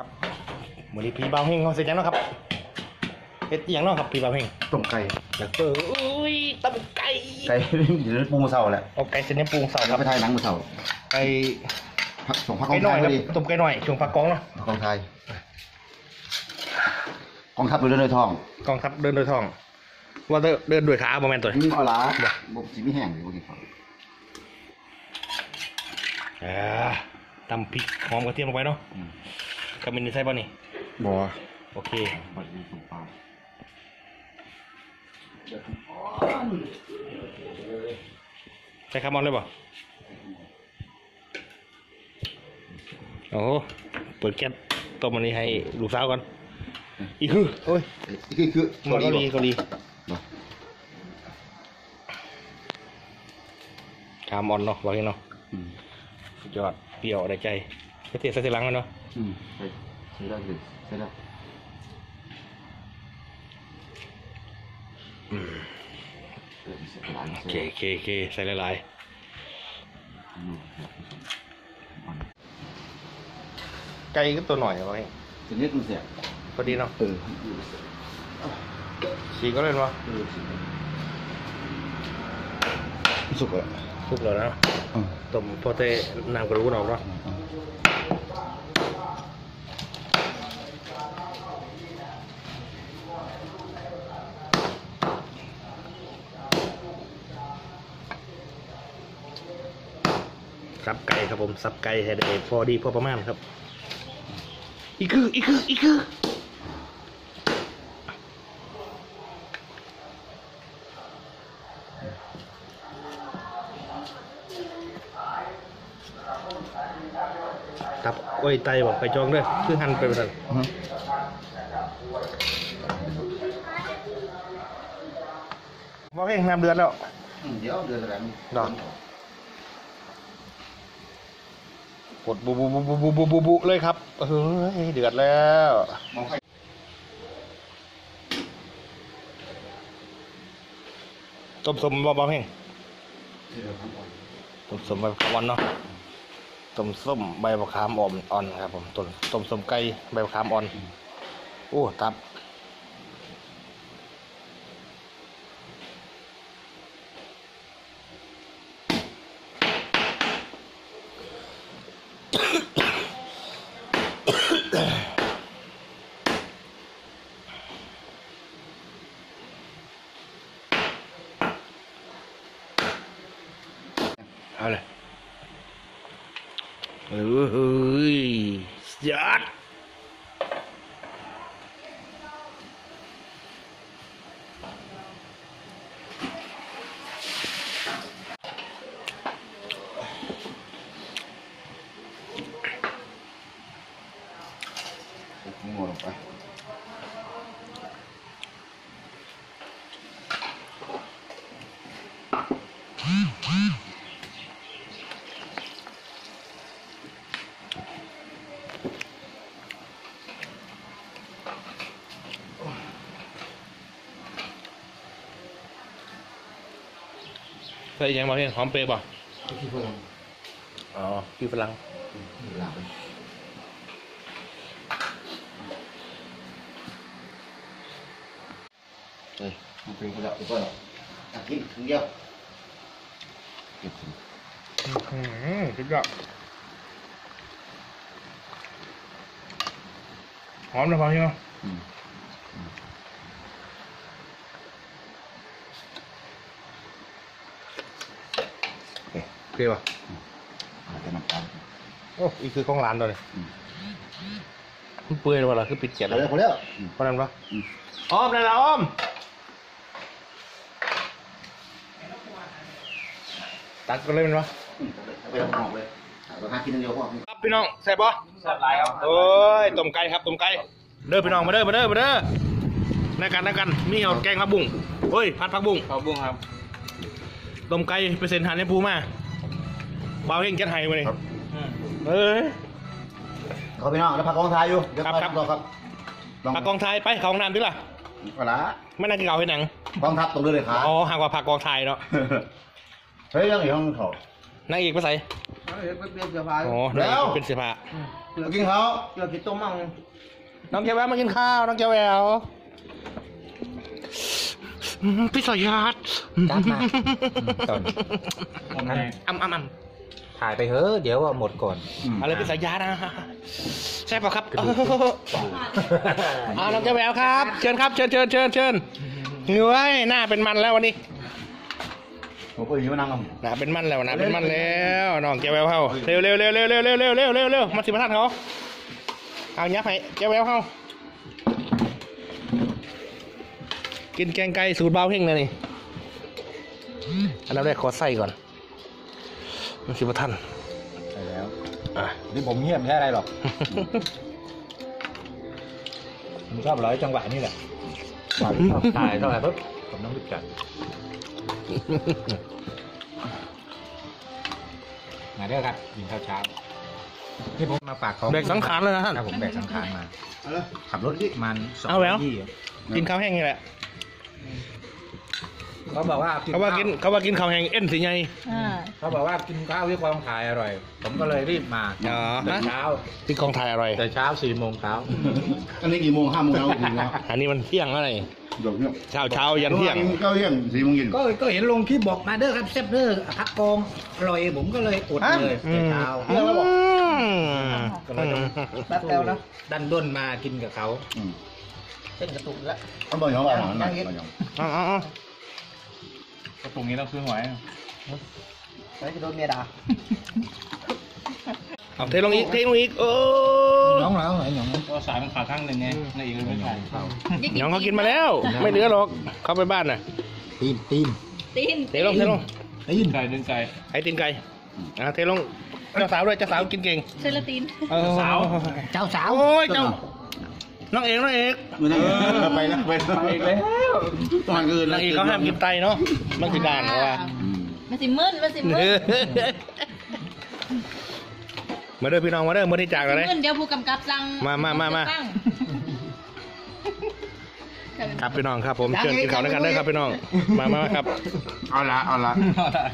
ครับมือนี้พี่เบาเฮงเขาเสร็จยังเนาะครับเฮ็ดอหยังเนาะครับพี่เบาเฮงต้มไก่ แล้วก็อุ้ยตำไก่ไก่อยู่ในปรุงเสาแหละเอาไก่เส้นนี้ปรุงเสาคเรารับไปถ่ายหนังมือเสาไก่พักส่งพักกอไก่งหน่ไทอยยคพรัอบดีต้มไก่หน่อยช่วงพักกองเนาะกองไทยกองทัพเรือเดินทองกองทัพเดินโดยท้อง ว่าเดินเดินด้วยขาบ่แม่นตัวนี่เอาละบบสีไม่แห้งเลยพวกนี้ครับอ่าตำพริกหอมกระเทียมลงไปเนาะอืม กระมินใส่ป่ะนี่บัวโอเคปัดมีสุกเปล่าใส่คาร์บอนเลยป่ะโอ้โหเปิดแก๊สต้มอันนี้ให้ลูกสาวก่อน อีกคือโอ้ยคือคือมาเกาหลีเกาหลีบ่คามออนเนาะว่างี้เนาะอืมสุดยอดเปรี้ยวได้ใจ ไปเทใส่ทีหลังกันเนาะอืมใช่ใช่ได้เลยใช่ได้อืมเออใส่หลายโอใส่เคโอเคโอเคใส่หลายอืมๆไก่ก็ตัวหน่อยว่างี้ทีนี้มันเสียพอดีเนาะเออฉีกก็เล่นวะเออสุกแล้วทุบเลยนะอืมต้มพอเตน้ำกระดูกออกเนาะ สับไก่ครับผมสับไก่ให้ได้พอดีพอประมาณครับ อีกคืออีกคืออีกคือตับโอ้ยไตบอกไปจองเด้อคือหันไปประทันอืมว่าเองน้ำเดือดแล้วอืมเดี๋ยวเดือนอะไรนี่ดอก ก ดบุบุบุบุบุบุบุบุเลยครับเฮ้ยเดือดแล้วต้มสมบอบอเฮงเดี๋ยวทำก่อนต้มสมใบมะขามอ่อนเนาะต้มส้มใบมะขามอ่อนอ่อนครับผมต้มต้มสมไก่ใบมะขามอ่อนโอ้ตับ เอาเลยเฮ้ยยอดหมดไป ใส่ยังบอเฮงหอมเปรี้ยวป่ะที่เพื่อนอ๋อพี่ฝรั่งลาไปเฮ้ยมันเป็นคนละตัวหรออยากกินถุงเดียวเก็บถุงอืมสุดยอดหอมนะพอเฮงเนาะอืมอืม เปรี้ยวป่ะเอาแต่น้ำตาลโอ้อีกคือของร้านตัวเลยอืมมันเปื่อยหรือเปล่าคือปิดเกียรเอาแล้วเลยพอแล้วอืมเพราะนั้นปะอืมอ้อมเลยละอ้อมตัดกันเลยมันปะอืมเอาไปเอาไปเอาเลยเอาไปหากินอันเดียวพอครับพี่น้องแซ่บปะแซ่บหลายครับโอ้ยต้มไก่ครับต้มไก่เด้อพี่น้องมาเด้อมาเด้อมาเด้อนักกันนักกันมีเอาแกงผักบุ้งเฮ้ยผัดผักบุ้งข้าวบุ้งครับต้มไก่ไปเซ็นทานให้ปูมา บ่าวเฮงจัดให้มาเลยครับอืมเอ้ยเขาไปน้องแล้วพักกองทายอยู่เดี๋ยวครับ ไปครับต่อครับลองผักกองไทยไปเขาห้องน้ำดิล่ะเอาละไม่น่าจะเก่าให้หนังกองทัพตรงเรือเลยขาอ๋อหากว่าผักกองไทยเนาะเฮ้ยยังอีกห้องเขา นางเอกไปใส่เอาเดี๋ยวไปเปลี่ยนเสื้อผ้าอ๋อแล้วเป็นเสื้อผ้าอืมมากินข้าวเกี่ยวกับต้มมั่งน้องแกวแววมากินข้าว น้องแกวแววอืมพี่สอยาดจัดมา ตอนอ่ำอ่ำอ่ำ ถ่ายไปเถอะเดี๋ยวว่าหมดก่อน อะไรพี่สอยาดนะใช่ป่ะครับอ่าน้องแกวแววครับ เชิญครับเชิญเชิญเชิญเชิญเงยหน้าเป็นมันแล้ววันนี้ผมก็อยู่นั่งกันหน้าเป็นมันแล้วหน้าเป็นมันแล้วน้องแกวแววเข้าเร็วเร็วเร็วเร็วเร็วเร็วเร็วเร็วเร็วเร็วมาสิมาท่านเขาเอายับให้แกวแววเข้ากินแกงไก่สูตรเบาเพ่งเลยนี่อันดับแรกขอใส่ก่อน มันสิมาท่านใช่แล้วอะนี่ผมเงียบไม่ใช่อะไรหรอกผมชอบร้อยจังหวะนี่แหละถ่ายเท่าไหร่ปุ๊บผมต้องรีบจัดมาเด้อครับกินข้าวเช้านี่ผมมาปากของแบกสังขารเลยนะท่านครับผมแบกสังขารมาเอาละขับรถมันสองเอาแล้วยี่กินข้าวแห้งนี่แหละ เขาบอกว่าเขาว่ากินเขาว่ากินข้าวแห้งเอ็นสิไงอ่าเขาบอกว่ากินข้าวที่กองถ่ายอร่อย ผมก็เลยรีบมาอ๋อแต่เช้าที่กองถ่ายอร่อยแต่เช้าสี่โมงเช้าอันนี้กี่โมงห้าโมงเช้าถึงแล้วอันนี้มันเที่ยงอะไรเดี๋ยวเนี่ยเช้าเช้ายันเที่ยงเก้าเที่ยงสี่โมงเย็นก็ก็เห็นลงคลิปบอกมาเด้อครับเซฟเด้อพักกองอร่อยผมก็เลยอดเลยแต่เช้าอืมก็เลยต้องแป๊บเดียวนะดันด้นมากินกับเขาอืมเส้นกระตุกแล้วเขาบอกอย่างว่าหนังหนังหนังเอาเอาเอาก ระปุกนี้เราซื้อไว้แล้วจะโดนเมียด่าเอาเทลงอีกเทลงอีกโอ้น้องแล้วไหนน้องก็สายมันขาดข้างหนึ่งไงในอีกไม่ใช่เขาน้องเขากินมาแล้ว ไม่เหลือหรอกเขาไปบ้านน่ะตีนตีนตีนเทลงเทลงตีนไก่ดึงไก่ไอ้ตีนไก่อะเทลงเจ้าสาวด้วยเจ้าสาวกินเก่งเซลาตีนเออสาวเจ้าสาวโอ้ยเจ้าน้องเอกน้องเอกไม่ได้ไปแล้วไปแล้ว ตอนคืนนางเอกเขาห้ามกินไตเนาะมันสิด่านเขาว่ามันสิมึนมันสิมึนมาเด้อพี่น้องมาเด้อมาที่จากกันเลยมึนเดี๋ยวผู้กำกับสั่งมามามามาสั่งครับพี่น้องครับผมเชิญกินข้าวด้วยกันเด้อครับพี่น้องมามามาครับเอาละเอาละเอาละ